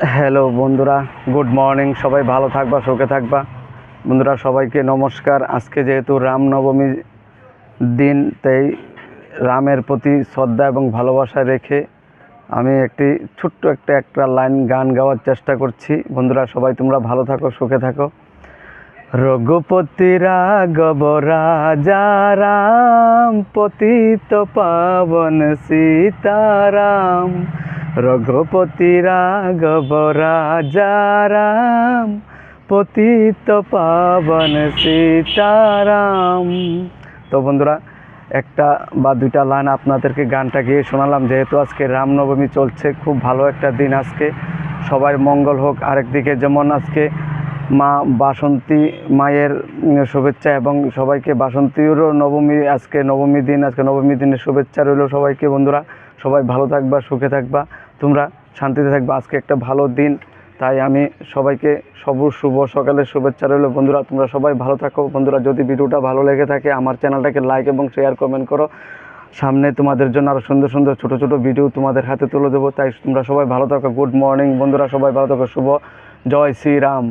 Hello বন্ধুরা। Good morning সবাই ভালো থাকবা, সুখে থাকবা। বন্ধুরা, সবাইকে নমস্কার। আজকে যেহেতু রামনবমী দিন তাই রামের প্রতি শ্রদ্ধা এবং ভালোবাসা রেখে আমি একটি ছোট্ট একটা একটা লাইন গান গাওয়ার চেষ্টা করছি। বন্ধুরা, সবাই তোমরা ভালো থাকো, সুখে থাকো। রঘুপতি রাঘব রাজা রাম, পতিত পাবন সীতারাম। রঘুপতি রাঘব রাজা রাম পতিত পাবন সীতারাম। তো বন্ধুরা, একটা বা দুইটা লাইন আপনাদেরকে গানটা গিয়ে শোনালাম, যেহেতু আজকে রামনবমী চলছে, খুব ভালো একটা দিন আজকে। সবার মঙ্গল হোক আরেকদিকে যেমন আজকে মা বাসন্তী মায়ের শুভেচ্ছা এবং সবাইকে বাসন্তীরও নবমী, আজকে নবমী দিন, আজকে নবমী দিনের শুভেচ্ছা রইল সবাইকে বন্ধুরা। সবাই ভালো থাকবা, সুখে থাকবা। তোমরা শান্তিতে থাকবে। আজকে একটা ভালো দিন। তাই আমি সবাইকে সব শুভ সকালের শুভেচ্ছা রইল। বন্ধুরা, তোমরা সবাই ভালো থাকো। বন্ধুরা, যদি ভিডিওটা ভালো লেগে থাকে, আমার চ্যানেলটাকে লাইক এবং শেয়ার, কমেন্ট করো। সামনে তোমাদের জন্য আরও সুন্দর সুন্দর, ছোট ছোট ভিডিও তোমাদের হাতে তুলে দেবো। তাই তোমরা সবাই ভালো থাকো। Good morning. বন্ধুরা, সবাই ভালো থাকো। শুভ। জয় শ্রীরাম।